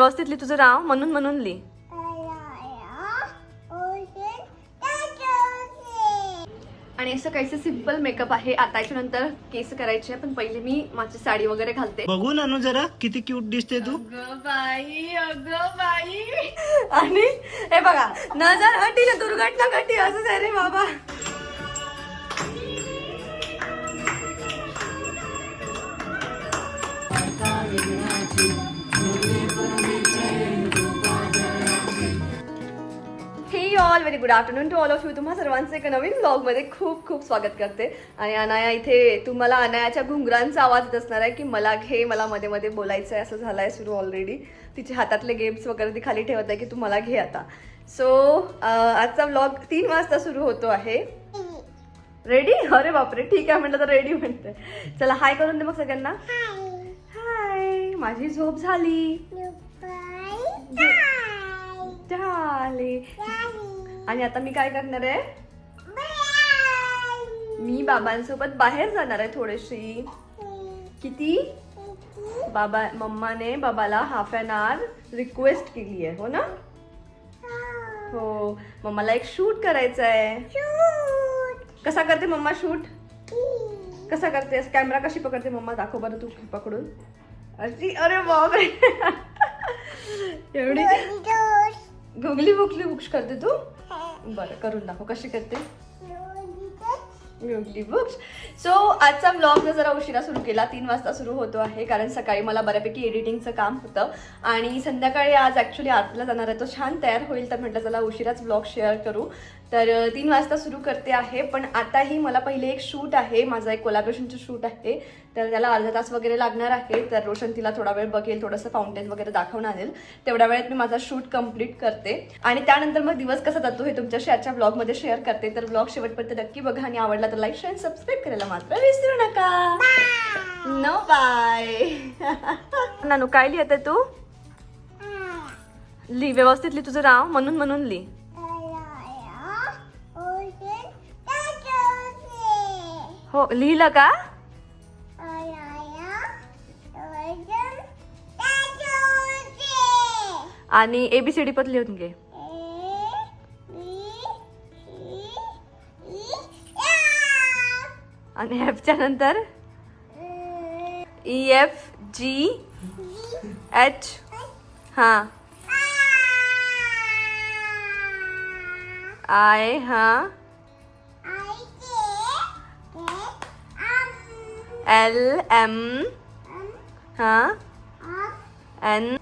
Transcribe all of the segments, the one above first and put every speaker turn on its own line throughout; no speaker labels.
व्यवस्थित लिही तुझं नाव म्हणून म्हणून लिही आणि असं काहीसं सिंपल मेकअप आहे. आता याच्यानंतर केस करायचे पण पहिले मी माझी साडी वगैरे घालते.
बघू ना जरा किती क्यूट दिसते तू.
अगं बाई अगं बाई. आणि हे बघा नजर हटी ना दुर्घटना घटी असंच आहे रे बाबा. All very good afternoon to all of you तुम्हा सर्वांचं एका नवीन ब्लॉगमध्ये खूप खूप स्वागत करते. आणि अनाया इथे तुम्हाला अनायाच्या घुंगरांचा आवाज येत असणार आहे की मला घे मला मध्ये मध्ये बोलायचं आहे असं झालं आहे सुरू ऑलरेडी तिचे हातातले गेम्स वगैरे ती खाली ठेवत आहे की तू मला घे आता. सो आजचा ब्लॉग तीन वाजता सुरू होतो आहे. रेडी अरे बापरे ठीक आहे म्हटलं तर रेडी म्हणते. चला हाय करून दे मग सगळ्यांना. हाय माझी झोप झाली. झाली आणि आता मी काय करणार आहे? मी बाबांसोबत बाहेर जाणार आहे थोडीशी. किती? बाबा मम्माने बाबाला हाफ अन आवर रिक्वेस्ट केली आहे हो ना? हो. मम्माला एक शूट करायचं आहे. कसा करते मम्मा शूट कसा करते? कॅमेरा कशी पकडते मम्मा? दाखव बरं तू पकडून. अशी अरे बापरे. एवढी गुगली बुकली बुक्स करते तू? बरं करून दाखव कशी करते गुगली बुक्स सो आजचा ब्लॉग जरा उशिरा सुरू केला. तीन वाजता सुरू होतो आहे कारण सकाळी मला बऱ्यापैकी एडिटिंगचं काम होतं. आणि संध्याकाळी आज ॲक्च्युली आरतीला जाणार आहे तो छान तयार होईल तर म्हटलं चला उशिराच ब्लॉग शेअर करू. तर तीन वाजता सुरू करते आहे पण आताही मला पहिले एक शूट आहे माझा एक कोलॅबरेशनचं शूट आहे. तर त्याला अर्धा तास वगैरे लागणार आहे तर रोशन तिला थोडा वेळ बघेल थोडंसं फाउंटेन वगैरे दाखवून आणेल तेवढ्या वेळेत मी माझा शूट कंप्लीट करते. आणि त्यानंतर मग दिवस कसा जातो हे तुमच्याशी आजच्या ब्लॉगमध्ये शेअर करते. तर ब्लॉग शेवटपर्यंत नक्की बघा आणि आवडला तर लाईक शेअर सबस्क्राईब करायला मात्र विसरू नका. नो बाय नानू काय लिहित तू? लिही व्यवस्थित लिही तुझं नाव म्हणून म्हणून लिही हो लिहिलं का? आणि एबीसीडी पण लिहून घे. आणि एफच्या नंतर? ई एफ जी एच हा. आय हा. एल एम हा एन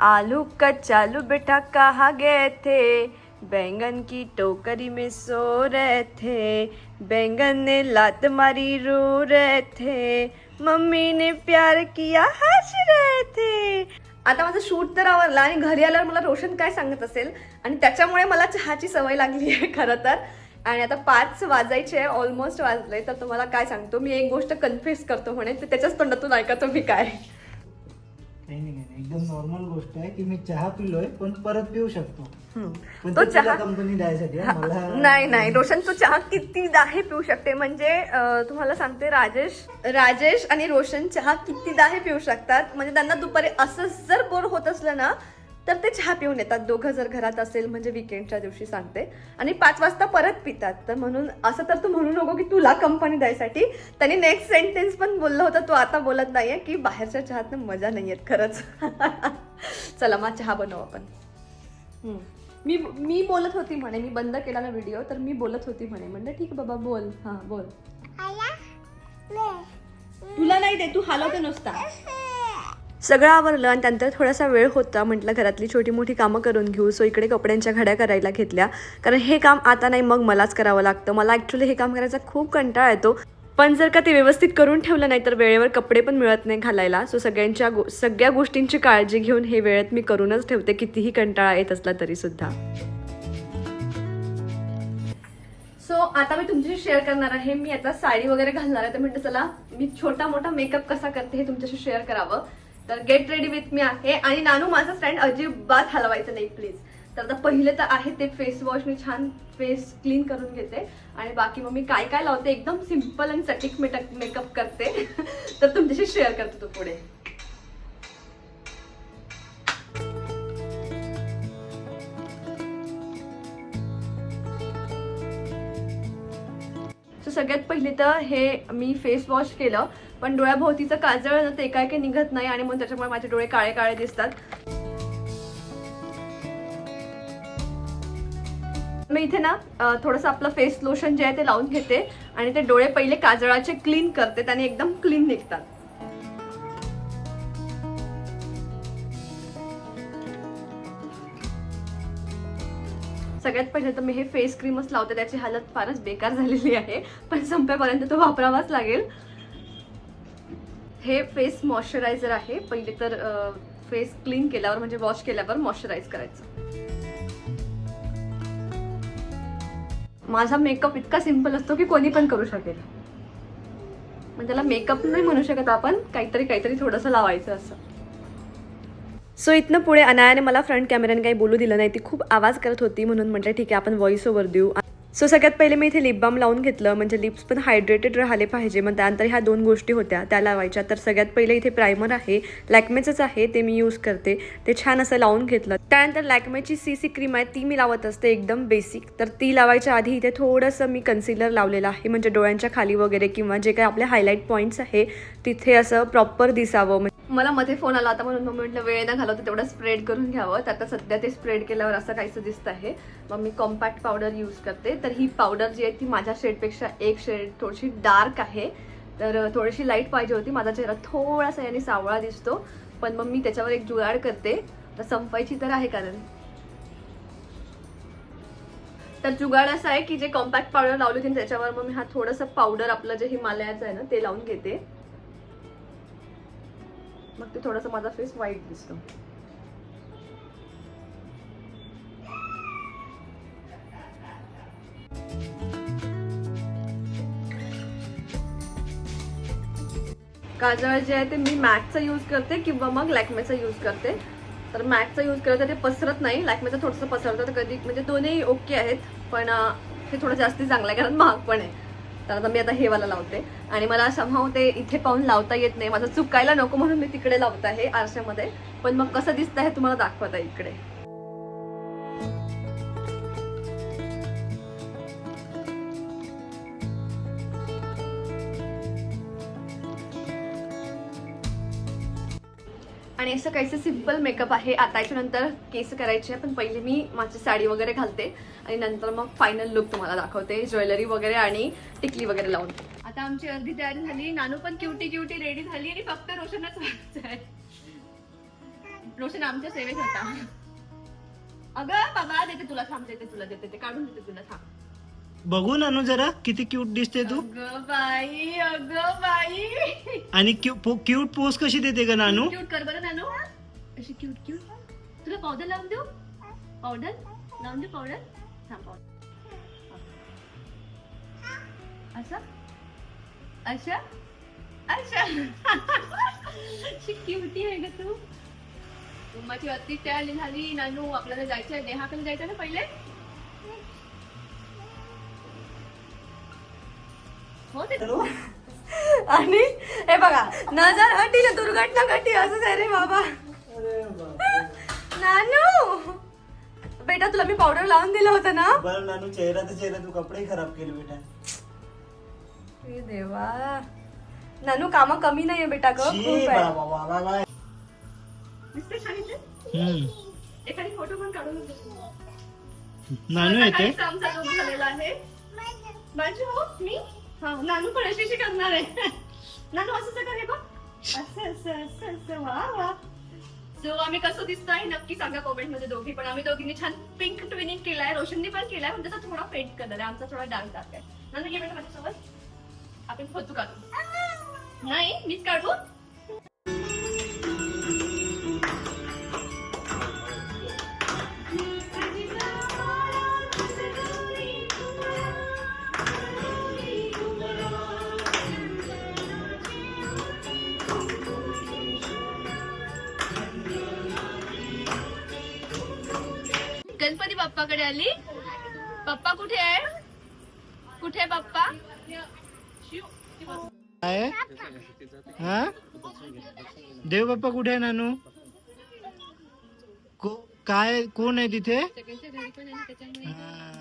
आलू कचालू बेटा कहा गए थे? बैंगन की टोकरी में सो रहे थे। बैंगन ने लात मारी रो रहे थे। मम्मी ने प्यार किया, हंस रहे थे। आता माझं शूट तर आवरला आणि घरी आल्यावर मला रोशन काय सांगत असेल? आणि त्याच्यामुळे मला चहाची सवय लागली आहे खरं तर. आणि आता पाच वाजायचे आहे ऑलमोस्ट वाजले तर तुम्हाला काय सांगतो? मी एक गोष्ट कन्फ्युज करतो म्हणे तर त्याच्याच तोंडातून ऐका तुम्ही काय.
एकदम नॉर्मल गोष्ट आहे की मी चहा पिलोय पण परत पिऊ शकतो. पण
तो चहा
कंपनी द्यायसाठी
नाही नाही. रोशन तू चहा कितीदाही पिऊ शकते? म्हणजे तुम्हाला सांगते राजेश राजेश आणि रोशन चहा कितीदाही पिऊ शकतात? म्हणजे त्यांना दुपारी असंच जर बोर होत असलं ना तर ते चहा पिऊन येतात. दोघं जर घरात असेल म्हणजे विकेंडच्या दिवशी सांगते. आणि पाच वाजता परत पितात. तर म्हणून असं तर तू म्हणू नको की तुला कंपनी द्यायसाठी. त्यांनी नेक्स्ट सेंटेन्स पण बोललं होतं तू आता बोलत नाहीये की बाहेरच्या चहातनं मजा नाही येत खरंच. चला मग चहा बनवू आपण. मी मी बोलत होती म्हणे मी बंद केला ना व्हिडिओ तर मी बोलत होती म्हणे. म्हणलं ठीक आहे बाबा बोल. हा बोल. तुला नाही दे तू हलवते नुसता. सगळं आवरलं आणि त्यानंतर थोडासा वेळ होता म्हटलं घरातली छोटी मोठी कामं करून घेऊ. सो इकडे कपड्यांच्या घड्या करायला घेतल्या. कारण हे काम आता नाही मग मलाच करावं लागतं. मला ॲक्च्युली हे काम करायचा खूप कंटाळा येतो. पण जर का ते व्यवस्थित करून ठेवलं नाही तर वेळेवर कपडे पण मिळत नाही घालायला. सो सगळ्यांच्या गो सगळ्या गोष्टींची काळजी घेऊन हे वेळेत मी करूनच ठेवते. कितीही कंटाळा येत असला तरीसुद्धा सो सो आता मी तुमच्याशी शेअर करणार आहे. मी आता साडी वगैरे घालणार आहे. तर म्हटलं चला मी छोटा मोठा मेकअप कसा करते हे तुमच्याशी शेअर करावं. तर गेट रेडी विथ मी आहे. आणि नानू माझा फ्रेंड अजिबात हलवायचं नाही प्लीज तर आता पहिले तर आहे ते फेस मी छान फेस क्लीन करून घेते. आणि बाकी मग मी काय काय लावते एकदम सिंपल आणि सटीक मेकअप मेकअप करते. तर तुमच्याशी शेअर करते तो पुढे. सगळ्यात पहिले तर हे मी फेस वॉश केलं पण डोळ्याभोवतीचं काजळ ना ते काय काही निघत नाही आणि मग त्याच्यामुळे माझे डोळे काळे काळे दिसतात. मी इथे ना थोडंसं आपलं फेस लोशन जे आहे ते लावून घेते आणि ते डोळे पहिले काजळाचे क्लीन करते त्याने एकदम क्लीन निघतात. सगळ्यात पहिले तर मी हे फेस क्रीमच लावते त्याची हालत फारच बेकार झालेली आहे. पण संपेपर्यंत तो वापरावाच लागेल. हे फेस मॉइश्चरायझर आहे. पहिले तर फेस क्लीन केल्यावर म्हणजे वॉश केल्यावर मॉइश्चराईज करायचं. माझा मेकअप इतका सिंपल असतो की कोणी पण करू शकेल. मग त्याला मेकअप नाही म्हणू शकत आपण काहीतरी काहीतरी थोडंसं लावायचं असं. सो इथनं पुढे अनायाने मला फ्रंट कॅमेऱ्याने काही बोलू दिलं नाही. ती खूप आवाज करत होती म्हणून म्हटलं ठीक आहे आपण व्हॉइस ओव्हर देऊ. सो सगळ्यात पहिले मी इथे लिप बाम लावून घेतलं. म्हणजे लिप्स पण हायड्रेटेड राहिले पाहिजे. मग त्यानंतर ह्या दोन गोष्टी होत्या त्या लावायच्या. तर सगळ्यात पहिले इथे प्रायमर आहे. लॅकमेचंच आहे ते मी यूज करते. ते छान असं लावून घेतलं. त्यानंतर लॅकमेची सी सी क्रीम आहे ती मी लावत असते एकदम बेसिक तर ती लावायच्या आधी इथे थोडंसं मी कन्सिलर लावलेलं आहे. म्हणजे डोळ्यांच्या खाली वगैरे किंवा जे काही आपले हायलाईट पॉईंट्स आहे तिथे असं प्रॉपर दिसावं. मला मध्ये फोन आला होता म्हणून मग म्हटलं वेळ न घालवते तेवढं स्प्रेड करून घ्यावं. तर आता सध्या ते स्प्रेड केल्यावर असं काहीसं दिसत आहे. मग मी कॉम्पॅक्ट पावडर यूज करते. तर ही पावडर जी आहे ती माझ्या शेडपेक्षा एक शेड थोडीशी डार्क आहे. तर थोडीशी लाइट पाहिजे होती. माझा चेहरा थोडासा याने सावळा दिसतो. पण मग मी त्याच्यावर एक जुगाड करते. तर संपायची तर आहे कारण. तर जुगाड असा आहे की जे कॉम्पॅक्ट पावडर लावली होती त्याच्यावर मग मी हा थोडंसं पावडर आपलं जे हिमालयाचं आहे ना ते लावून घेते. मग ते थोडंसं माझा फेस व्हाईट दिसतो. काजळ जे आहे ते मी मॅटचा यूज करते किंवा मग लॅकमेचा यूज करते. तर मॅटचा यूज केलं तर ते पसरत नाही. लॅकमेचं थोडंसं पसरतं तर कधी म्हणजे दोन्ही ओके आहेत पण हे थोडं जास्ती चांगलं आहे कारण महाग पण आहे. तर आता मी आता हे वाला लावते. आणि मला समहाव ते इथे पाहून लावता येत नाही. माझं चुकायला नको म्हणून मी तिकडे लावत आहे आरशामध्ये. पण मग कसं दिसत आहे तुम्हाला दाखवत आहे इकडे. आणि असं काहीसं सिंपल मेकअप आहे. आता याच्यानंतर केस करायचे आहे पण पहिले मी माझी साडी वगैरे घालते. आणि नंतर मग फायनल लुक तुम्हाला दाखवते. ज्वेलरी वगैरे आणि टिकली वगैरे लावून. आता आमची अर्धी तयारी झाली. नानू पण क्युटी क्युटी रेडी झाली आणि फक्त रोशनच व्हायचं आहे रोशन आमच्या सेवेत होता. अगं बाबा देते तुला थांब देते तुला देते ते काढून देते तुला थांब.
बघू नानू जरा किती क्यूट दिसते तू.
अगं बाई अगं बाई.
आणि क्यूट पोज कशी देते ग नानू?
क्यूट कर बरं नानू. अशी क्यूट क्यूट तुला पावडर लावून देऊ? पावडर लावून देऊ पावडर थांब पावडर असं अच्छा अच्छा अशी क्युटी आहे ग तू. माझी अति तयारी झाली नानू आपल्याला जायचं आहे नेहाकडे जायचं ना पहिले? हो ते आणि हे बघा नजर हटी ना दुर्घटना घटी असंच आहे रे बाबा. बेटा तुला मी पावडर लावून दिलं होतं ना?
बरं नानू चेहरा तर चेहरा तू कपडे खराब केले बेटा.
हे देवा. नानू काम कमी नाहीये बेटा ग
शी,
खूप आहे.
बाबा? हम्म.
एखादी फोटो पण काढून.
नानू येते?
आमचा लोक झालेला आहे. माझी हो मी? हा नानू पण अशी अशी करणार आहे. नानू असं कर हे बघ. असं असं असं असं वा वा. सो आम्ही कसं दिसतोय नक्की सांगा कॉमेंटमध्ये दोघी पण आम्ही दोघींनी छान पिंक ट्विनिंग केलाय रोशननी पण केलाय पण त्याचा थोडा फेंट कलर आहे आमचा थोडा डार्क डार्क आहे. नंतर घे बेटा माझ्यासोबत. आपण फोटो काढू. नाही मीच काढू? आली पप्पा कुठे आहे? कुठे पप्पा?
हा? देव बाप्पा कुठे आहे, नानू? को- काय कोण आहे तिथे? हा.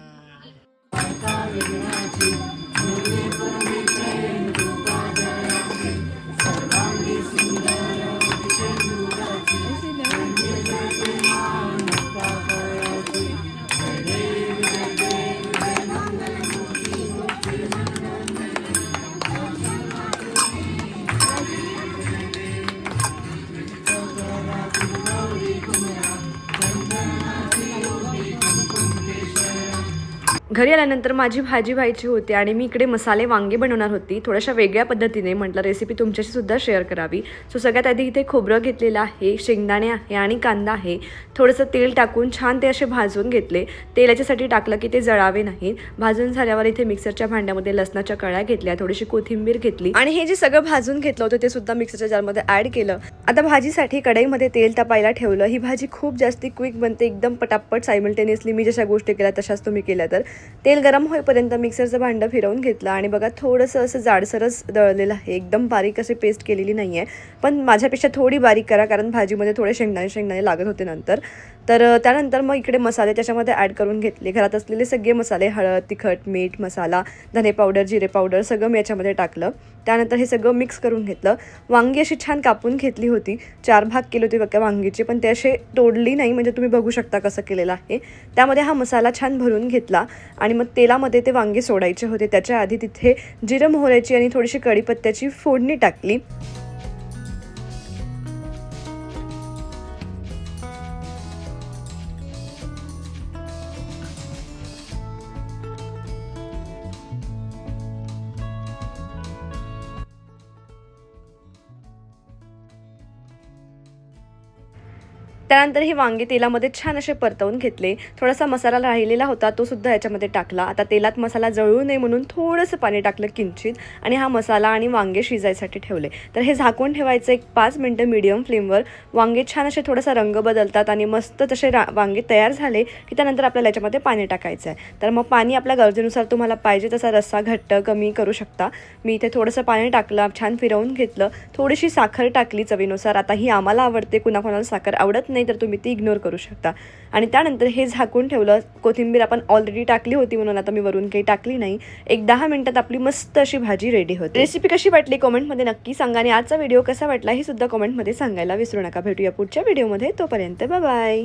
घरी आल्यानंतर माझी भाजी व्हायची होती आणि मी इकडे मसाले वांगे बनवणार होती. थोड्याशा वेगळ्या पद्धतीने म्हटलं रेसिपी तुमच्याशी सुद्धा शेअर करावी. सो सगळ्यात आधी इथे खोबरं घेतलेलं आहे शेंगदाणे आहे आणि कांदा आहे. थोडंसं तेल टाकून छान ते असे भाजून घेतले. तेल याच्यासाठी टाकलं की ते जळावे नाहीत. भाजून झाल्यावर इथे मिक्सरच्या भांड्यामध्ये लसणाच्या कळ्या घेतल्या थोडीशी कोथिंबीर घेतली आणि हे जे सगळं भाजून घेतलं होतं ते सुद्धा मिक्सरच्या जारमध्ये ॲड केलं. आता भाजीसाठी कढईमध्ये तेल तापायला ठेवलं. ही भाजी खूप जास्ती क्विक बनते एकदम पटापट सायमल्टेनियसली मी जशा गोष्टी केल्या तशाच तुम्ही केल्या तर. तेल गरम होईपर्यंत मिक्सरचं भांडं फिरवून घेतलं. आणि बघा थोडंसं असं जाडसरच दळलेलं आहे. एकदम बारीक अशी पेस्ट केलेली नाही आहे पण माझ्यापेक्षा थोडी बारीक करा कारण भाजीमध्ये थोडे शेंगदाणे शेंगदाणे लागत होते नंतर. तर त्यानंतर मग इकडे मसाले त्याच्यामध्ये ॲड करून घेतले. घरात असलेले सगळे मसाले हळद तिखट मीठ मसाला धने पावडर जिरे पावडर सगळं मी याच्यामध्ये टाकलं. त्यानंतर हे सगळं मिक्स करून घेतलं. वांगी अशी छान कापून घेतली होती. चार भाग केले होते बघा वांगीचे पण ते असे तोडली नाही. म्हणजे तुम्ही बघू शकता कसं केलेलं आहे. त्यामध्ये हा मसाला छान भरून घेतला. आणि मग तेलामध्ये ते वांगे सोडायचे होते. त्याच्या आधी तिथे जिरं मोहऱ्याची आणि थोडीशी कढीपत्त्याची फोडणी टाकली. त्यानंतर हे वांगे तेलामध्ये छान असे परतवून घेतले. थोडासा मसाला राहिलेला होता तो सुद्धा याच्यामध्ये टाकला. आता तेलात मसाला जळू नये म्हणून थोडंसं पाणी टाकलं किंचित आणि हा मसाला आणि वांगे शिजायसाठी ठेवले. तर हे झाकून ठेवायचं एक पाच मिनटं मिडियम फ्लेमवर वांगे छान असे थोडासा रंग बदलतात आणि मस्त तसे रा वांगे तयार झाले की त्यानंतर आपल्याला याच्यामध्ये पाणी टाकायचं आहे तर मग पाणी आपल्या गरजेनुसार तुम्हाला पाहिजे तसा रस्सा घट्ट कमी करू शकता. मी इथे थोडंसं पाणी टाकलं छान फिरवून घेतलं. थोडीशी साखर टाकली चवीनुसार. आता ही आम्हाला आवडते कुणाकोणाला साखर आवडत नाही. नाही तर तुम्ही ती इग्नोर करू शकता. आणि त्यानंतर हे झाकून ठेवलं. कोथिंबीर आपण ऑलरेडी टाकली होती म्हणून आता मी वरून काही टाकली नाही. एक दहा मिनिटात आपली मस्त अशी भाजी रेडी होते. रेसिपी कशी वाटली कॉमेंटमध्ये नक्की सांगा आणि आजचा व्हिडिओ कसा वाटला हे सुद्धा कॉमेंटमध्ये सांगायला विसरू नका. भेटूया पुढच्या व्हिडिओमध्ये तोपर्यंत बाय